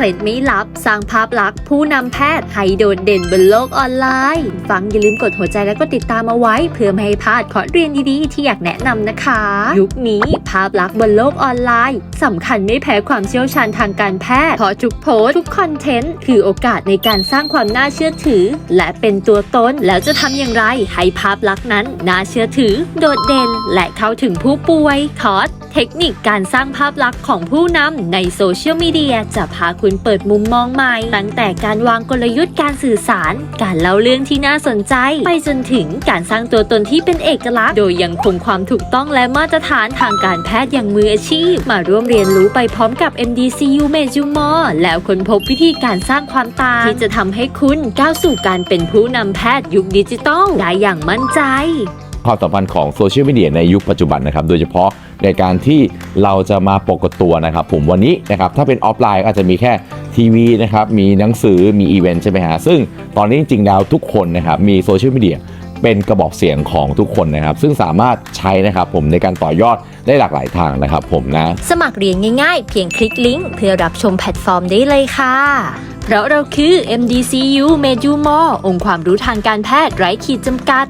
เคล็ดไม่ลับ สร้างภาพลักษณ์ผู้นำแพทย์ให้โดดเด่นบนโลกออนไลน์ ฟังอย่าลืมกดหัวใจแล้วก็ติดตามเอาไว้ เพื่อไม่ให้พลาดคอร์สเรียนดีๆ ที่อยากแนะนำนะคะ ยุคนี้ภาพลักษณ์บนโลกออนไลน์สำคัญไม่แพ้ความเชี่ยวชาญทางการแพทย์เพราะทุกโพสต์ทุกคอนเทนต์คือโอกาสในการสร้างความน่าเชื่อถือ และเป็นตัวตนแล้วจะทำอย่างไรให้ภาพลักษณ์นั้นน่าเชื่อถือ โดดเด่นและเข้าถึงผู้ป่วยคอร์ส ทคนิคการสร้างภาพลักษณ์ของผู้นำในโซเชียลมีเดียจะพาคุณเปิดมุมมองใหม่ ตั้งแต่การวางกลยุทธ์การสื่อสาร การเล่าเรื่องที่น่าสนใจ ไปจนถึงการสร้างตัวตนที่เป็นเอกลักษณ์ โดยยังคงความถูกต้องและมาตรฐานทางการแพทย์อย่างมืออาชีพ มาร่วมเรียนรู้ไปพร้อมกับ MDCU m e j u m o แล้วค้นพบวิธีการสร้างความต่างที่จะทำให้คุณก้าวสู่การเป็นผู้นำแพทย์ยุคดิจิทัลได้อย่างมั่นใจ ความสัมพันธ์ของโซเชียลมีเดียในยุคปัจจุบันนะครับ โดยเฉพาะในการที่เราจะมาปกตัวนะครับ ผมวันนี้นะครับถ้าเป็นออฟไลน์อาจจะมีแค่ทีวีนะครับ มีหนังสือมีอีเวนต์ใช่ไหมฮะซึ่งตอนนี้จริงๆแล้วทุกคนนะครับมีโซเชียลมีเดียเป็นกระบอกเสียงของทุกคนนะครับ ซึ่งสามารถใช้นะครับผมในการต่อยอดได้หลากหลายทางนะครับผมนะ สมัครเรียนง่ายๆ เพียงคลิกลิงก์เพื่อรับชมแพลตฟอร์มได้เลยค่ะ เพราะเราคือ MDCU m e d u m o องค์ความรู้ทางการแพทย์ไร้ขีดจำกัด